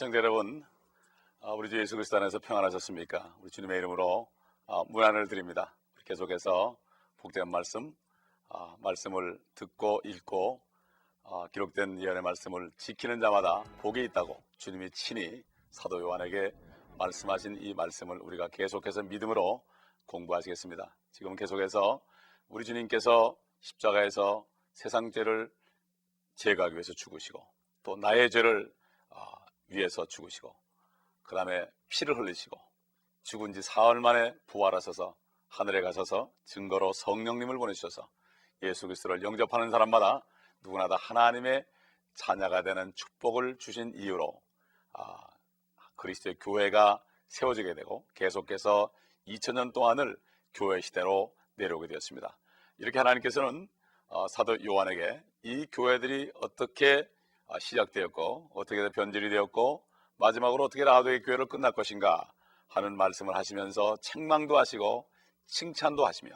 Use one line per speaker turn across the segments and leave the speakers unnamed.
시청자 여러분, 아, 우리 주 예수 그리스도 안에서 평안하셨습니까? 우리 주님의 이름으로 아, 문안을 드립니다. 계속해서 복된 말씀, 아, 말씀을 듣고 읽고 아, 기록된 예언의 말씀을 지키는 자마다 복이 있다고 주님이 친히 사도 요한에게 말씀하신 이 말씀을 우리가 계속해서 믿음으로 공부하시겠습니다. 지금 계속해서 우리 주님께서 십자가에서 세상 죄를 제거하기 위해서 죽으시고 또 나의 죄를 아, 위해서 죽으시고 그 다음에 피를 흘리시고 죽은 지 사흘 만에 부활하셔서 하늘에 가셔서 증거로 성령님을 보내주셔서 예수 그리스도를 영접하는 사람마다 누구나 다 하나님의 자녀가 되는 축복을 주신 이유로 아, 그리스도의 교회가 세워지게 되고 계속해서 2000년 동안을 교회 시대로 내려오게 되었습니다. 이렇게 하나님께서는 어, 사도 요한에게 이 교회들이 어떻게 아, 시작되었고 어떻게 변질이 되었고 마지막으로 어떻게 라도의 교회를 끝날 것인가 하는 말씀을 하시면서 책망도 하시고 칭찬도 하시며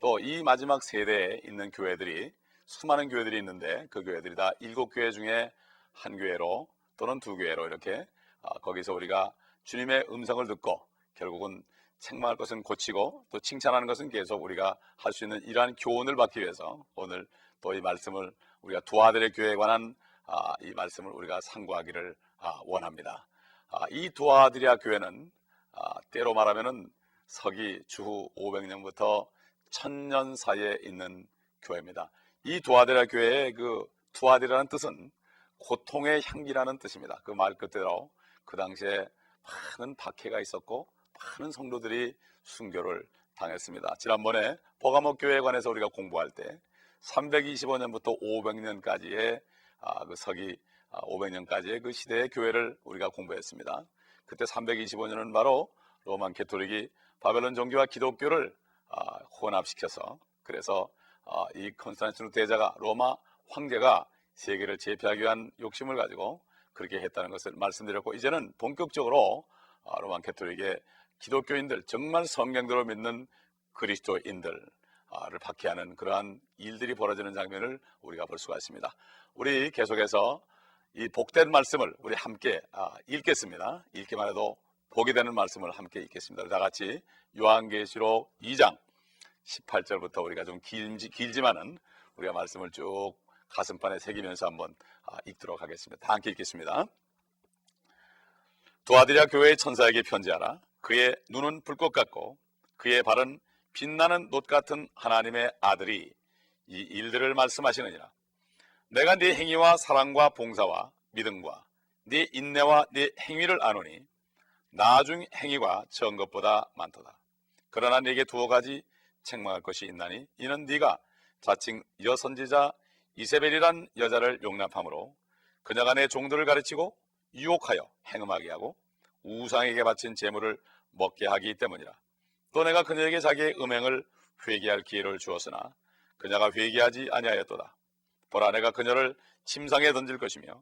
또 이 마지막 세대에 있는 교회들이 수많은 교회들이 있는데 그 교회들이 다 일곱 교회 중에 한 교회로 또는 두 교회로 이렇게 아, 거기서 우리가 주님의 음성을 듣고 결국은 책망할 것은 고치고 또 칭찬하는 것은 계속 우리가 할 수 있는 이러한 교훈을 받기 위해서 오늘 또 이 말씀을 우리가 두 아들의 교회에 관한 아, 이 말씀을 우리가 상고하기를 아, 원합니다. 아, 이두 아들이야 교회는 아, 때로 말하면은 서기 주후 500년부터 1000년 사이에 있는 교회입니다. 이 두 아들이야 교회의 그 두 아들이라는 뜻은 고통의 향기라는 뜻입니다. 그 말 그대로 그 당시에 많은 박해가 있었고 많은 성도들이 순교를 당했습니다. 지난번에 버가모 교회에 관해서 우리가 공부할 때 325년부터 500년까지의 아, 그 서기 500년까지의 그 시대의 교회를 우리가 공부했습니다. 그때 325년은 바로 로만 캐톨릭이 바벨론 종교와 기독교를 아, 혼합시켜서 그래서 아, 이 컨스탄티누 대자가 로마 황제가 세계를 제패하기 위한 욕심을 가지고 그렇게 했다는 것을 말씀드렸고 이제는 본격적으로 아, 로만 캐톨릭의 기독교인들 정말 성경대로 믿는 그리스도인들을 박해하는 그러한 일들이 벌어지는 장면을 우리가 볼 수가 있습니다. 우리 계속해서 이 복된 말씀을 우리 함께 아, 읽겠습니다. 읽기만 해도 복이 되는 말씀을 함께 읽겠습니다. 다 같이 요한계시록 2장 18절부터 우리가 좀 길지, 길지만은 우리가 말씀을 쭉 가슴판에 새기면서 한번 아, 읽도록 하겠습니다. 다 함께 읽겠습니다. 도아드리아 교회의 천사에게 편지하라. 그의 눈은 불꽃 같고 그의 발은 빛나는 놋 같은 하나님의 아들이 이 일들을 말씀하시느니라. 내가 네 행위와 사랑과 봉사와 믿음과 네 인내와 네 행위를 아노니 나중 행위가 전 것보다 많도다. 그러나 네게 두어 가지 책망할 것이 있나니 이는 네가 자칭 여선지자 이세벨이란 여자를 용납함으로 그녀가 내 종들을 가르치고 유혹하여 행음하게 하고 우상에게 바친 재물을 먹게 하기 때문이라. 또 내가 그녀에게 자기의 음행을 회개할 기회를 주었으나 그녀가 회개하지 아니하였도다. 보라 내가 그녀를 침상에 던질 것이며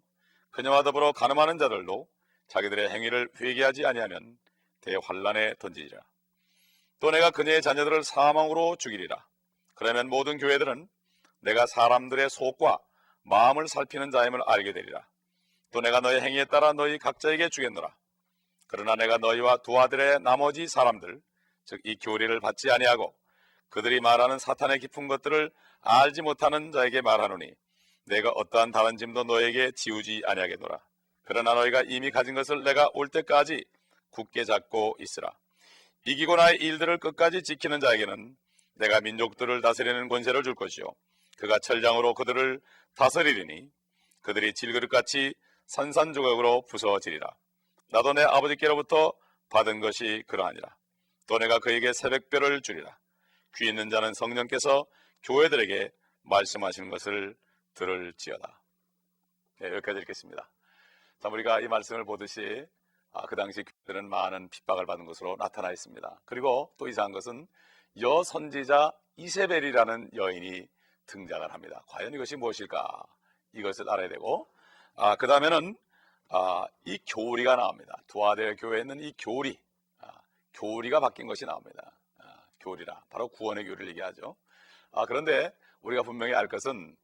그녀와 더불어 가늠하는 자들도 자기들의 행위를 회개하지 아니하면 대환란에 던지리라. 또 내가 그녀의 자녀들을 사망으로 죽이리라. 그러면 모든 교회들은 내가 사람들의 속과 마음을 살피는 자임을 알게 되리라. 또 내가 너의 행위에 따라 너희 각자에게 주겠노라. 그러나 내가 너희와 두 아들의 나머지 사람들, 즉 이 교리를 받지 아니하고 그들이 말하는 사탄의 깊은 것들을 알지 못하는 자에게 말하노니 내가 어떠한 다른 짐도 너에게 지우지 아니하겠노라. 그러나 너희가 이미 가진 것을 내가 올 때까지 굳게 잡고 있으라. 이기고 나의 일들을 끝까지 지키는 자에게는 내가 민족들을 다스리는 권세를 줄 것이요. 그가 철장으로 그들을 다스리리니 그들이 질그릇같이 산산조각으로 부서지리라. 나도 내 아버지께로부터 받은 것이 그러하니라. 또 내가 그에게 새벽별을 주리라. 귀 있는 자는 성령께서 교회들에게 말씀하시는 것을 들을지어다. 네, 여기까지 읽겠습니다. 자, 우리가 이 말씀을 보듯이 아, 그 당시 교회들은 많은 핍박을 받은 것으로 나타나 있습니다. 그리고 또 이상한 것은 여 선지자 이세벨이라는 여인이 등장을 합니다. 과연 이것이 무엇일까? 이것을 알아야 되고, 아, 그 다음에는 아, 이 교리가 나옵니다. 두아델 교회에 있는 이 교리, 아, 교리가 바뀐 것이 나옵니다. 아, 교리라 바로 구원의 교리를 얘기하죠. 아, 그런데 우리가 분명히 알 것은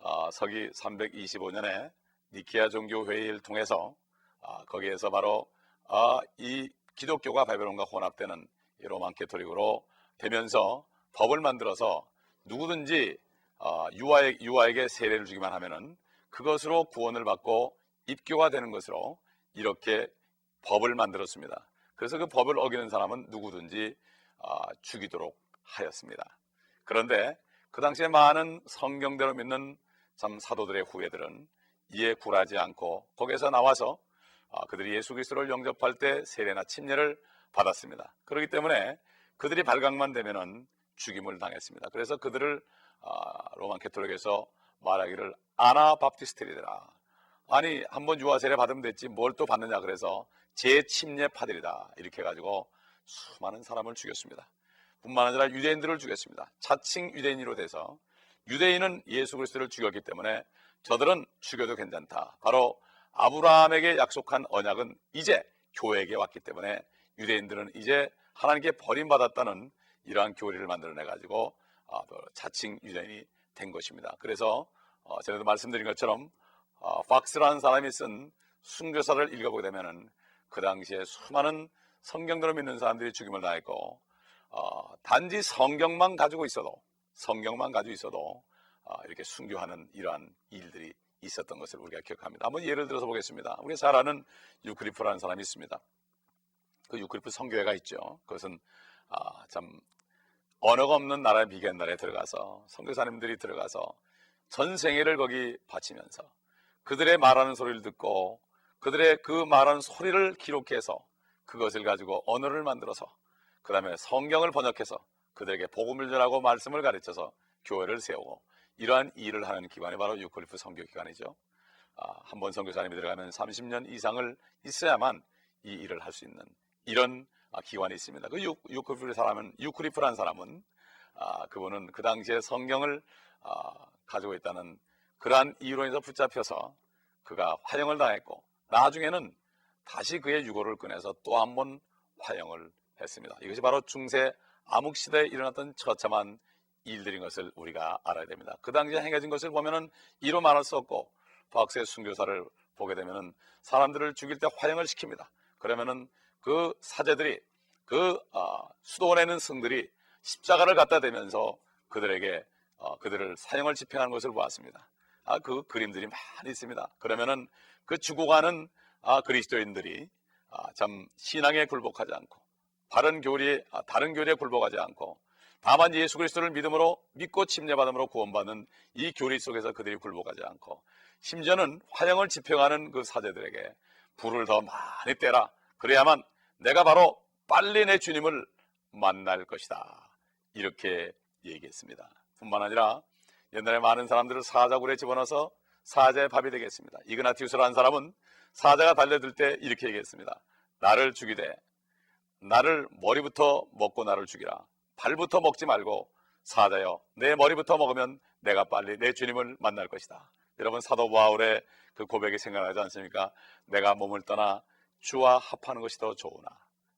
아, 서기 325년에 니키아 종교 회의를 통해서 아, 거기에서 바로 아, 이 기독교가 바벨론과 혼합되는 이 로만 캐토릭으로 되면서 법을 만들어서 누구든지 어, 유아에, 유아에게 세례를 주기만 하면은 그것으로 구원을 받고 입교가 되는 것으로 이렇게 법을 만들었습니다. 그래서 그 법을 어기는 사람은 누구든지 어, 죽이도록 하였습니다. 그런데 그 당시에 많은 성경대로 믿는 참 사도들의 후예들은 이에 굴하지 않고 거기에서 나와서 어, 그들이 예수 그리스도를 영접할 때 세례나 침례를 받았습니다. 그렇기 때문에 그들이 발각만 되면은 죽임을 당했습니다. 그래서 그들을 어, 로만 캐톨릭에서 말하기를 아나바프티스트리더라. 아니 한번 유아 세례 받으면 됐지 뭘 또 받느냐 그래서 재침례 파들이다 이렇게 해가지고 수많은 사람을 죽였습니다. 뿐만 아니라 유대인들을 죽였습니다. 자칭 유대인으로 돼서 유대인은 예수 그리스도를 죽였기 때문에 저들은 죽여도 괜찮다. 바로 아브라함에게 약속한 언약은 이제 교회에게 왔기 때문에 유대인들은 이제 하나님께 버림받았다는 이러한 교리를 만들어내 가지고 어, 자칭 유대인이 된 것입니다. 그래서 어, 전에도 말씀드린 것처럼 어, 팍스라는 사람이 쓴 순교사를 읽어보게 되면은 그 당시에 수많은 성경대로 믿는 사람들이 죽임을 당했고 어, 단지 성경만 가지고 있어도 성경만 가지고 있어도 어, 이렇게 순교하는 이러한 일들이 있었던 것을 우리가 기억합니다. 한번 예를 들어서 보겠습니다. 우리 잘 아는 유크리프라는 사람이 있습니다. 그 유크리프 성교회가 있죠. 그것은 아, 참 언어가 없는 나라의 미개한 나라에 들어가서 선교사님들이 들어가서 전 생애를 거기 바치면서 그들의 말하는 소리를 듣고 그들의 그 말하는 소리를 기록해서 그것을 가지고 언어를 만들어서 그 다음에 성경을 번역해서 그들에게 복음을 전하고 말씀을 가르쳐서 교회를 세우고 이러한 일을 하는 기관이 바로 유클리프 선교 기관이죠. 아, 한번 선교사님이 들어가면 30년 이상을 있어야만 이 일을 할 수 있는 이런 아, 기관이 있습니다. 그 유, 유클리프 사람은 유클리프란 사람은 아, 그분은 그 당시에 성경을 아, 가지고 있다는 그러한 인해서 붙잡혀서 그가 화형을 당했고 나중에는 다시 그의 유고를 꺼내서 또 한 번 화형을 했습니다. 이것이 바로 중세 암흑 시대에 일어났던 처참한 일들인 것을 우리가 알아야 됩니다. 그 당시에 행해진 것을 보면은 이로 말할 수 없고 박세 순교사를 보게 되면은 사람들을 죽일 때 화형을 시킵니다. 그러면은 그 사제들이 그 어, 수도원에 있는 성들이 십자가를 갖다 대면서 그들에게 어, 그들을 사형을 집행하는 것을 보았습니다. 아, 그 그림들이 많이 있습니다. 그러면은 그 죽어가는 아, 그리스도인들이 아, 참 신앙에 굴복하지 않고 다른 교리에 아, 다른 교리에 굴복하지 않고 다만 예수 그리스도를 믿음으로 믿고 침례받음으로 구원받는 이 교리 속에서 그들이 굴복하지 않고 심지어는 화형을 집행하는 그 사제들에게 불을 더 많이 떼라 그래야만 내가 바로 빨리 내 주님을 만날 것이다 이렇게 얘기했습니다. 뿐만 아니라 옛날에 많은 사람들을 사자굴에 집어넣어서 사자의 밥이 되겠습니다. 이그나티우스라는 사람은 사자가 달려들 때 이렇게 얘기했습니다. 나를 죽이되 나를 머리부터 먹고 나를 죽이라. 발부터 먹지 말고 사자여 내 머리부터 먹으면 내가 빨리 내 주님을 만날 것이다. 여러분 사도 바울의 그 고백이 생각나지 않습니까? 내가 몸을 떠나 주와 합하는 것이 더 좋으나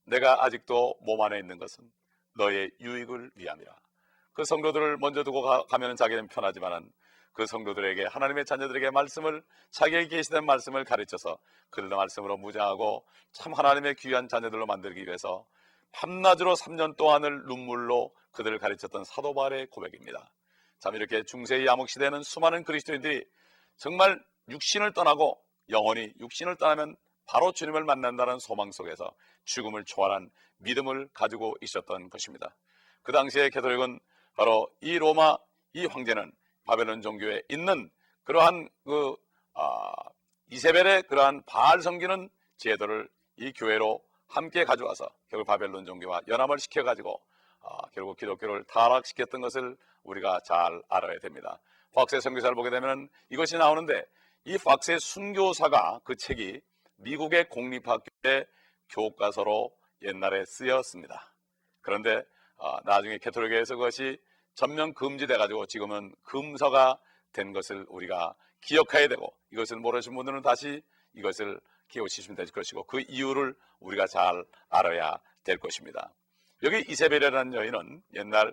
내가 아직도 몸 안에 있는 것은 너의 유익을 위함이라. 그 성도들을 먼저 두고 가, 면 자기는 편하지만은 그 성도들에게 하나님의 자녀들에게 말씀을 자기에게 계시된 말씀을 가르쳐서 그들의 말씀으로 무장하고 참 하나님의 귀한 자녀들로 만들기 위해서 밤낮으로 3년 동안을 눈물로 그들을 가르쳤던 사도 바울의 고백입니다. 참 이렇게 중세의 암흑 시대는 수많은 그리스도인들이 정말 육신을 떠나고 영원히 육신을 떠나면 바로 주님을 만난다는 소망 속에서 죽음을 초월한 믿음을 가지고 있었던 것입니다. 그 당시에 캐톨릭은 바로 이 로마 이 황제는 바벨론 종교에 있는 그러한 그 아, 이세벨의 그러한 바알 섬기는 제도를 이 교회로 함께 가져와서 결국 바벨론 종교와 연합을 시켜가지고 아, 결국 기독교를 타락시켰던 것을 우리가 잘 알아야 됩니다. 박세 선교사를 보게 되면 이것이 나오는데 이 박세 순교사가 그 책이 미국의 공립학교의 교과서로 옛날에 쓰였습니다. 그런데 아, 나중에 캐톨릭에서 그것이 전면 금지돼 가지고 지금은 금서가 된 것을 우리가 기억해야 되고 이것을 모르신 분들은 다시 이것을 기억하시면 될 것이고 그 이유를 우리가 잘 알아야 될 것입니다. 여기 이세벨이라는 여인은 옛날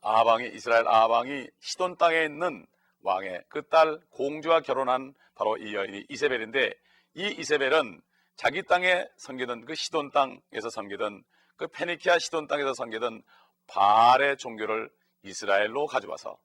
아방이 이스라엘 아방이 시돈 땅에 있는 왕의 그 딸 공주와 결혼한 바로 이 여인이 이세벨인데 이 이세벨은 자기 땅에 섬기던 그 시돈 땅에서 섬기던 그 페니키아 시돈 땅에서 섬기던 바알의 종교를 이스라엘로 가져와서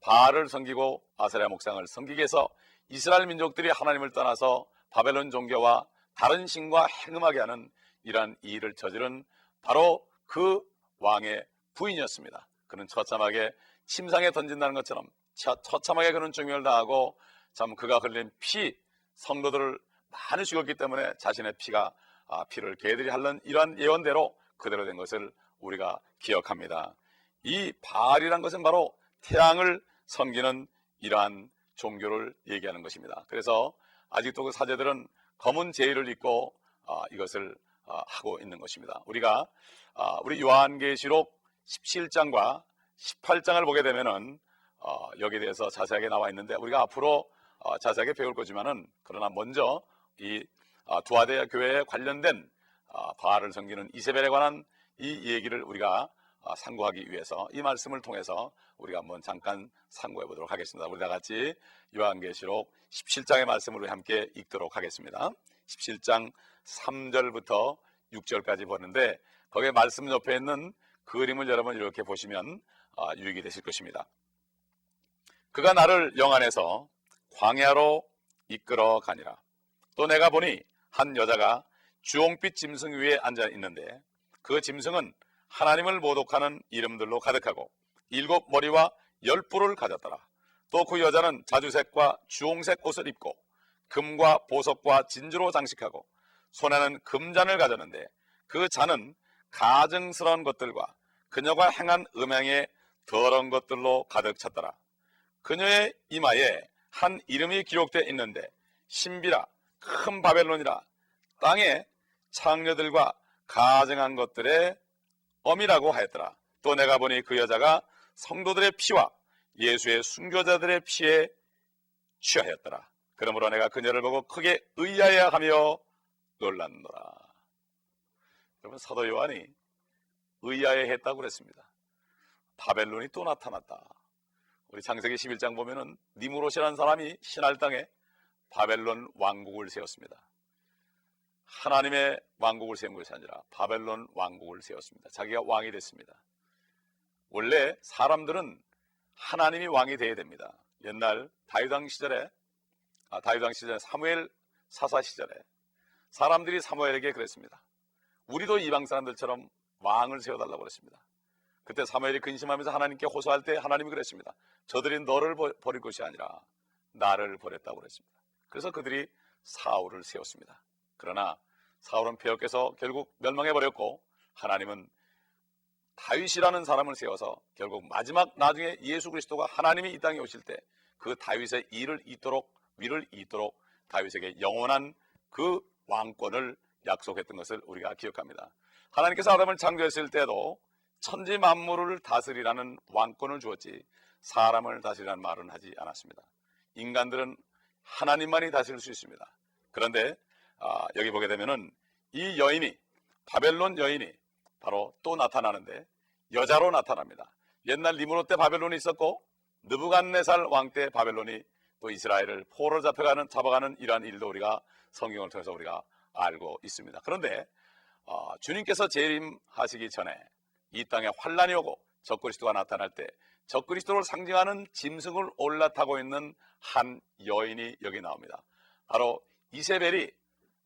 바알을 섬기고 아세라 목상을 섬기게 해서 이스라엘 민족들이 하나님을 떠나서 바벨론 종교와 다른 신과 행음하게 하는 이러한 일을 저지른 바로 그 왕의 부인이었습니다. 그는 처참하게 침상에 던진다는 것처럼 처, 처참하게 그는 중멸을 당하고 참 그가 흘린 피 성도들을 많이 죽였기 때문에 자신의 피가 아, 피를 개들이 하는 이러한 예언대로 그대로 된 것을 우리가 기억합니다. 이 바알이란 것은 바로 태양을 섬기는 이러한 종교를 얘기하는 것입니다. 그래서 아직도 그 사제들은 검은 제의를 입고 아, 이것을 아, 하고 있는 것입니다. 우리가 아, 우리 요한계시록 17장과 18장을 보게 되면은 어, 여기에 대해서 자세하게 나와 있는데 우리가 앞으로 어, 자세하게 배울 거지만은 그러나 먼저 이 아, 두아데 교회에 관련된 아, 바알을 섬기는 이세벨에 관한 이 얘기를 우리가 아, 상고하기 위해서 이 말씀을 통해서 우리가 한번 잠깐 상고해 보도록 하겠습니다. 우리 다 같이 요한계시록 17장의 말씀을 우리 함께 읽도록 하겠습니다. 17장 3절부터 6절까지 보는데 거기에 말씀 옆에 있는 그림을 여러분 이렇게 보시면 아, 유익이 되실 것입니다. 그가 나를 영 안에서 광야로 이끌어 가니라. 또 내가 보니 한 여자가 주홍빛 짐승 위에 앉아 있는데 그 짐승은 하나님을 모독하는 이름들로 가득하고 일곱 머리와 열 뿔을 가졌더라. 또 그 여자는 자주색과 주홍색 옷을 입고 금과 보석과 진주로 장식하고 손에는 금잔을 가졌는데 그 잔은 가증스러운 것들과 그녀가 행한 음행의 더러운 것들로 가득 찼더라. 그녀의 이마에 한 이름이 기록되어 있는데 신비라 큰 바벨론이라 땅에 창녀들과 가증한 것들의 엄이라고 하였더라. 또 내가 보니 그 여자가 성도들의 피와 예수의 순교자들의 피에 취하였더라. 그러므로 내가 그녀를 보고 크게 의아해하며 놀랐노라. 여러분 사도 요한이 의아해했다고 그랬습니다. 바벨론이 또 나타났다. 우리 창세기 11장 보면은 니무롯이라는 사람이 신할 땅에 바벨론 왕국을 세웠습니다. 하나님의 왕국을 세운 것이 아니라 바벨론 왕국을 세웠습니다. 자기가 왕이 됐습니다. 원래 사람들은 하나님이 왕이 되어야 됩니다. 옛날 다윗왕 시절에 아, 다윗왕 시절에 사무엘 사사 시절에 사람들이 사무엘에게 그랬습니다. 우리도 이방 사람들처럼 왕을 세워달라고 그랬습니다. 그때 사무엘이 근심하면서 하나님께 호소할 때 하나님이 그랬습니다. 저들이 너를 버- 버릴 것이 아니라 나를 버렸다고 그랬습니다. 그래서 그들이 사울을 세웠습니다. 그러나 사울은 폐역해서 결국 멸망해 버렸고 하나님은 다윗이라는 사람을 세워서 결국 마지막 나중에 예수 그리스도가 하나님이 이 땅에 오실 때 그 다윗의 일을 잇도록 위를 잇도록 다윗에게 영원한 그 왕권을 약속했던 것을 우리가 기억합니다. 하나님께서 아담을 창조했을 때도 천지 만물을 다스리라는 왕권을 주었지 사람을 다스리라는 말은 하지 않았습니다. 인간들은 하나님만이 다스릴 수 있습니다. 그런데 아, 여기 보게 되면은 이 여인이 바벨론 여인이 바로 또 나타나는데 여자로 나타납니다. 옛날 니무롯 때 바벨론이 있었고 느부갓네살 왕 때 바벨론이 또 이스라엘을 포로 잡혀가는 잡아가는 이러한 일도 우리가 성경을 통해서 우리가 알고 있습니다. 그런데 어, 주님께서 재림하시기 전에 이 땅에 환란이 오고 적그리스도가 나타날 때 적그리스도를 상징하는 짐승을 올라타고 있는 한 여인이 여기 나옵니다. 바로 이세벨이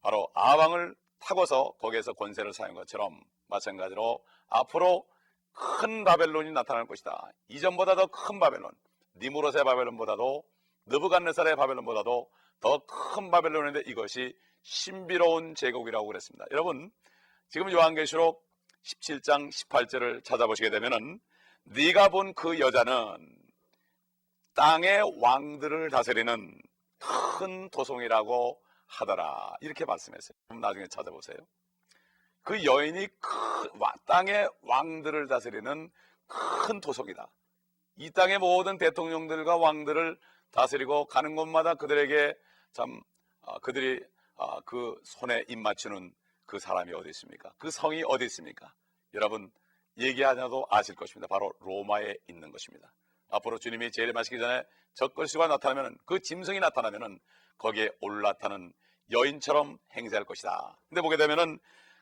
바로 아왕을 타고서 거기에서 권세를 사용한 것처럼 마찬가지로 앞으로 큰 바벨론이 나타날 것이다. 이전보다 더 큰 바벨론, 니무롯의 바벨론보다도 느부갓네살의 바벨론보다도 더 큰 바벨론인데 이것이 신비로운 제국이라고 그랬습니다. 여러분, 지금 요한계시록 17장 18절을 찾아보시게 되면은 네가 본 그 여자는 땅의 왕들을 다스리는 큰 도성이라고 하더라. 이렇게 말씀했어요. 그럼 나중에 찾아보세요. 그 여인이 큰 와- 땅의 왕들을 다스리는 큰 도성이다. 이 땅의 모든 대통령들과 왕들을 다스리고 가는 곳마다 그들에게 참 아, 그들이 아, 그 손에 입 맞추는 그 사람이 어디 있습니까? 그 성이 어디 있습니까? 여러분 얘기하냐도 아실 것입니다. 바로 로마에 있는 것입니다. 앞으로 주님이 재림하시기 전에 적글수가 나타나면 그 짐승이 나타나면은 거기에 올라타는 여인처럼 행세할 것이다. 근데 보게 되면은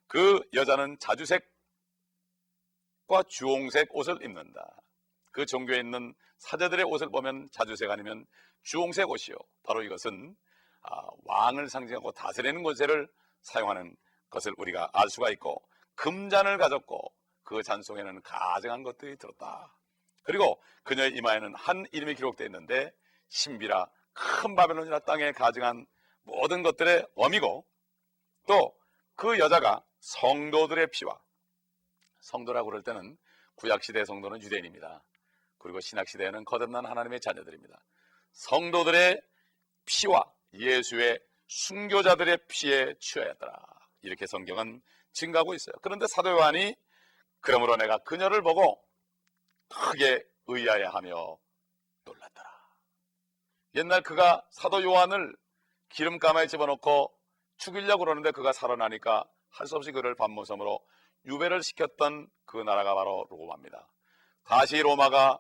그 여자는 자주색과 주홍색 옷을 입는다. 그 종교에 있는 사제들의 옷을 보면 자주색 아니면 주홍색 옷이요. 바로 이것은 아, 왕을 상징하고 다스리는 것을 사용하는 것을 우리가 알 수가 있고 금잔을 가졌고 그잔 속에는 가증한 것들이 들었다. 그리고 그녀의 이마에는 한 이름이 기록되어 있는데 신비라 큰 바벨론이라 땅에 가증한 모든 것들의 어미고 또 그 여자가 성도들의 피와 성도라고 그럴 때는 구약 시대 성도는 유대인입니다. 그리고 신약 시대에는 거듭난 하나님의 자녀들입니다. 성도들의 피와 예수의 순교자들의 피에 취하였더라. 이렇게 성경은 증가하고 있어요. 그런데 사도 요한이 그러므로 내가 그녀를 보고 크게 의아해하며 놀랐더라. 옛날 그가 사도 요한을 기름가마에 집어넣고 죽이려고 그러는데 그가 살아나니까 할 수 없이 그를 반모섬으로 유배를 시켰던 그 나라가 바로 로마입니다. 다시 로마가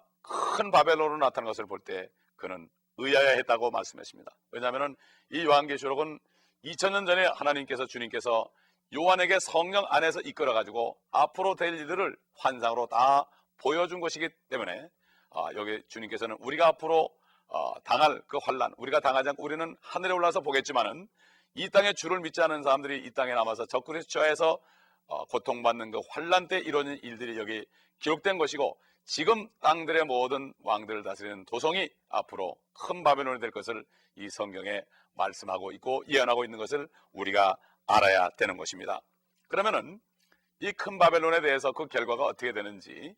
큰 바벨론으로 나타난 것을 볼 때 그는 의아해 했다고 말씀했습니다. 왜냐하면 이 요한계시록은 2000년 전에 하나님께서 주님께서 요한에게 성령 안에서 이끌어 가지고 앞으로 될 일들을 환상으로 다 보여준 것이기 때문에 아, 여기 주님께서는 우리가 앞으로 어, 당할 그 환란 우리가 당하지 않고 우리는 하늘에 올라서 보겠지만은 이 땅에 주를 믿지 않은 사람들이 이 땅에 남아서 적그리스 처해서 어, 고통받는 그 환란 때 이루어진 일들이 여기 기록된 것이고 지금 땅들의 모든 왕들을 다스리는 도성이 앞으로 큰 바벨론이 될 것을 이 성경에 말씀하고 있고 예언하고 있는 것을 우리가 알아야 되는 것입니다. 그러면은 이 큰 바벨론에 대해서 그 결과가 어떻게 되는지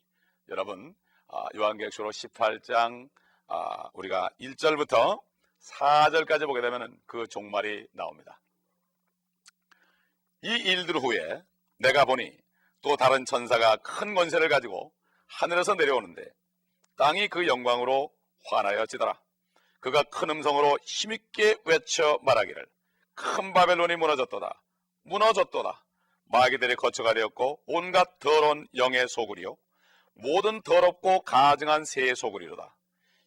여러분 아, 요한계시록 18장 아, 우리가 1절부터 4절까지 보게 되면 그 종말이 나옵니다. 이 일들 후에 내가 보니 또 다른 천사가 큰 권세를 가지고 하늘에서 내려오는데 땅이 그 영광으로 환하여 지더라. 그가 큰 음성으로 힘있게 외쳐 말하기를 큰 바벨론이 무너졌도다. 무너졌도다. 마귀들이 거처가 되었고 온갖 더러운 영의 소굴이요 모든 더럽고 가증한 새의 소굴이로다.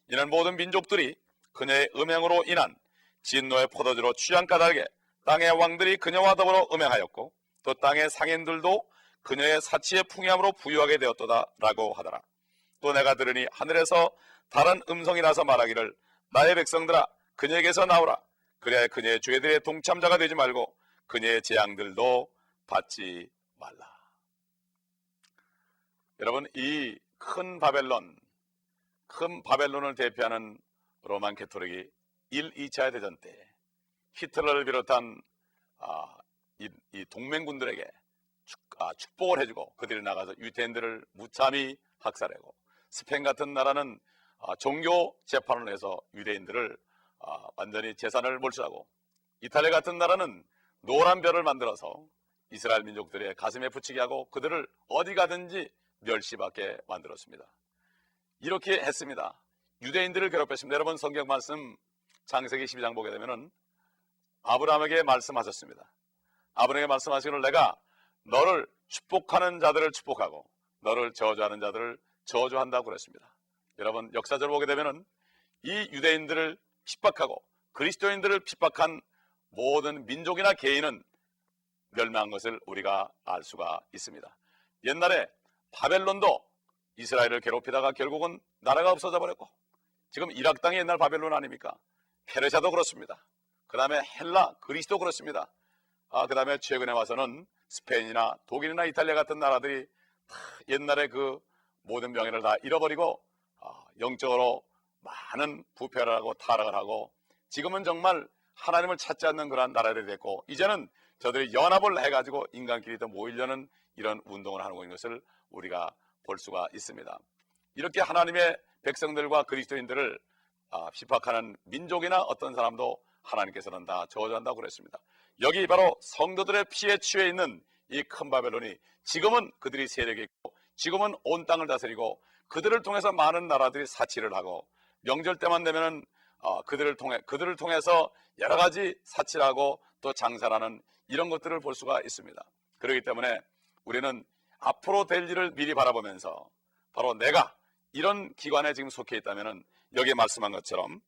이는 모든 민족들이 그녀의 음행으로 인한 진노의 포도주로 취한 까닭에 땅의 왕들이 그녀와 더불어 음행하였고 또 땅의 상인들도 그녀의 사치의 풍요함으로 부유하게 되었도다라고 하더라. 또 내가 들으니 하늘에서 다른 음성이 나서 말하기를 나의 백성들아 그녀에게서 나오라. 그래야 그녀의 죄들의 동참자가 되지 말고 그녀의 재앙들도 받지 말라. 여러분 이 큰 바벨론, 큰 바벨론을 대표하는 로만 캐토릭이 1, 2차 대전 때 히틀러를 비롯한 아, 이, 이 동맹군들에게 축, 아, 축복을 해주고 그들이 나가서 유태인들을 무참히 학살하고 스페인 같은 나라는 아, 종교 재판을 해서 유대인들을 아, 완전히 재산을 몰수하고 이탈리아 같은 나라는 노란 별을 만들어서 이스라엘 민족들의 가슴에 붙이게 하고 그들을 어디 가든지 멸시받게 만들었습니다. 이렇게 했습니다. 유대인들을 괴롭혔습니다. 여러분 성경 말씀 창세기 12장 보게 되면은 아브라함에게 말씀하셨습니다. 아브라함에게 말씀하시기를 내가 너를 축복하는 자들을 축복하고 너를 저주하는 자들을 저주한다고 그랬습니다. 여러분 역사적으로 보게 되면은 이 유대인들을 핍박하고 그리스도인들을 핍박한 모든 민족이나 개인은 멸망한 것을 우리가 알 수가 있습니다. 옛날에 바벨론도 이스라엘을 괴롭히다가 결국은 나라가 없어져 버렸고 지금 이락 땅이 옛날 바벨론 아닙니까? 페르시아도 그렇습니다. 그 다음에 헬라, 그리스도 그렇습니다. 아, 그 다음에 최근에 와서는 스페인이나 독일이나 이탈리아 같은 나라들이 다 옛날에 그 모든 명예를 다 잃어버리고 아, 영적으로 많은 부패를 하고 타락을 하고 지금은 정말 하나님을 찾지 않는 그러한 나라들이 됐고 이제는 저들이 연합을 해가지고 인간끼리 더 모이려는 이런 운동을 하는 것을 우리가 볼 수가 있습니다. 이렇게 하나님의 백성들과 그리스도인들을 아, 핍박하는 민족이나 어떤 사람도 하나님께서는 다 저주한다고 그랬습니다. 여기 바로 성도들의 피에 취해 있는 이 큰 바벨론이 지금은 그들이 세력이 있고 지금은 온 땅을 다스리고 그들을 통해서 많은 나라들이 사치를 하고 명절 때만 되면은 어, 그들을 통해 그들을 통해서 여러 가지 사치를 하고 또 장사라는 이런 것들을 볼 수가 있습니다. 그렇기 때문에 우리는 앞으로 될 일을 미리 바라보면서 바로 내가 이런 기관에 지금 속해 있다면은 여기에 말씀한 것처럼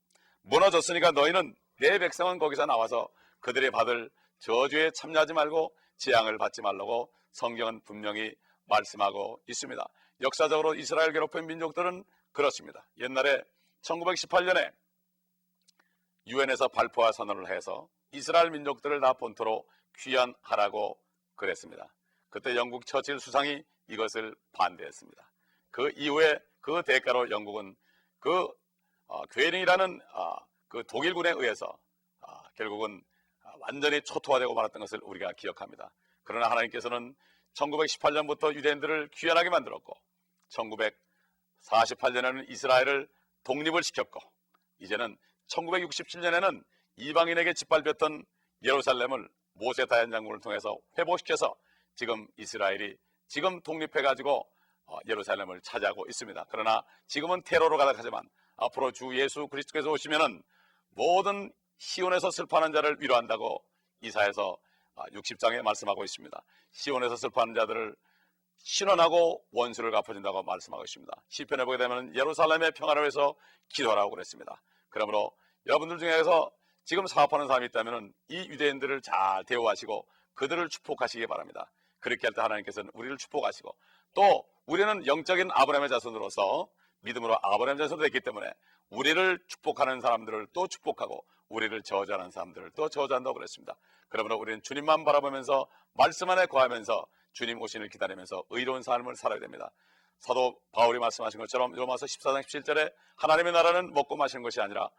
무너졌으니까 너희는 내 백성은 거기서 나와서 그들이 받을 저주에 참여하지 말고 재앙을 받지 말라고 성경은 분명히 말씀하고 있습니다. 역사적으로 이스라엘 괴롭힌 민족들은 그렇습니다. 옛날에 1918년에 유엔에서 발표와 선언을 해서 이스라엘 민족들을 다 본토로 귀환하라고 그랬습니다. 그때 영국 처칠 수상이 이것을 반대했습니다. 그 이후에 그 대가로 영국은 그 어, 괴링이라는 어, 그 독일군에 의해서 어, 결국은 어, 완전히 초토화되고 말았던 것을 우리가 기억합니다. 그러나 하나님께서는 1918년부터 유대인들을 귀환하게 만들었고 1948년에는 이스라엘을 독립을 시켰고 이제는 1967년에는 이방인에게 짓밟혔던 예루살렘을 모세 다연 장군을 통해서 회복시켜서 지금 이스라엘이 지금 독립해 가지고 어, 예루살렘을 차지하고 있습니다. 그러나 지금은 테러로 가득하지만 앞으로 주 예수 그리스도께서 오시면은 모든 시온에서 슬퍼하는 자를 위로한다고 이사에서 60장에 말씀하고 있습니다. 시온에서 슬퍼하는 자들을 신원하고 원수를 갚아준다고 말씀하고 있습니다. 시편에 보게 되면 예루살렘의 평화를 위해서 기도하라고 그랬습니다. 그러므로 여러분들 중에서 지금 사업하는 사람이 있다면 이 유대인들을 잘 대우하시고 그들을 축복하시기 바랍니다. 그렇게 할 때 하나님께서는 우리를 축복하시고 또 우리는 영적인 아브라함의 자손으로서 믿음으로 아브라함 자손이 됐기 때문에 우리를 축복하는 사람들을 또 축복하고 우리를 저주하는 사람들을 또 저주한다고 그랬습니다. 그러므로 우리는 주님만 바라보면서 말씀 안에 거하면서 주님 오신을 기다리면서 의로운 삶을 살아야 됩니다. 사도 바울이 말씀하신 것처럼 로마서 14장 17절에 하나님의 나라는 먹고 마시는 것이 아니라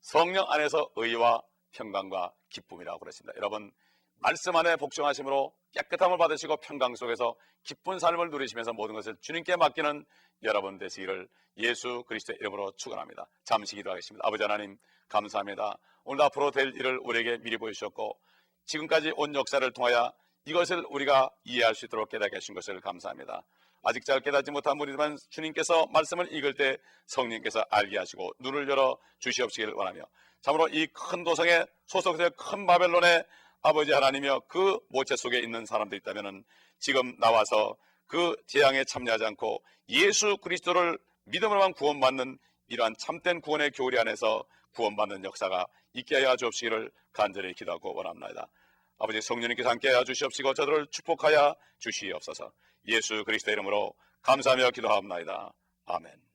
성령 안에서 의와 평강과 기쁨이라고 그랬습니다. 여러분 말씀 안에 복종하심으로 깨끗함을 받으시고 평강 속에서 기쁜 삶을 누리시면서 모든 것을 주님께 맡기는 여러분 되시기를 예수 그리스도의 이름으로 축원합니다. 잠시 기도하겠습니다. 아버지 하나님 감사합니다. 오늘 앞으로 될 일을 우리에게 미리 보여주셨고 지금까지 온 역사를 통하여 이것을 우리가 이해할 수 있도록 깨닫게 하신 것을 감사합니다. 아직 잘 깨닫지 못한 분이지만 주님께서 말씀을 읽을 때 성령께서 알게 하시고 눈을 열어 주시옵시기를 원하며 참으로 이 큰 도성에 소속된 큰 바벨론의 아버지 하나님이여 그 모체 속에 있는 사람들이 있다면 지금 나와서 그 재앙에 참여하지 않고 예수 그리스도를 믿음으로만 구원받는 이러한 참된 구원의 교리 안에서 구원받는 역사가 있게 하여 주옵시기를 간절히 기도하고 원합니다. 아버지 성령님께서 함께 하여 주시옵시고 저들을 축복하여 주시옵소서 예수 그리스도 이름으로 감사하며 기도하옵나이다. 아멘.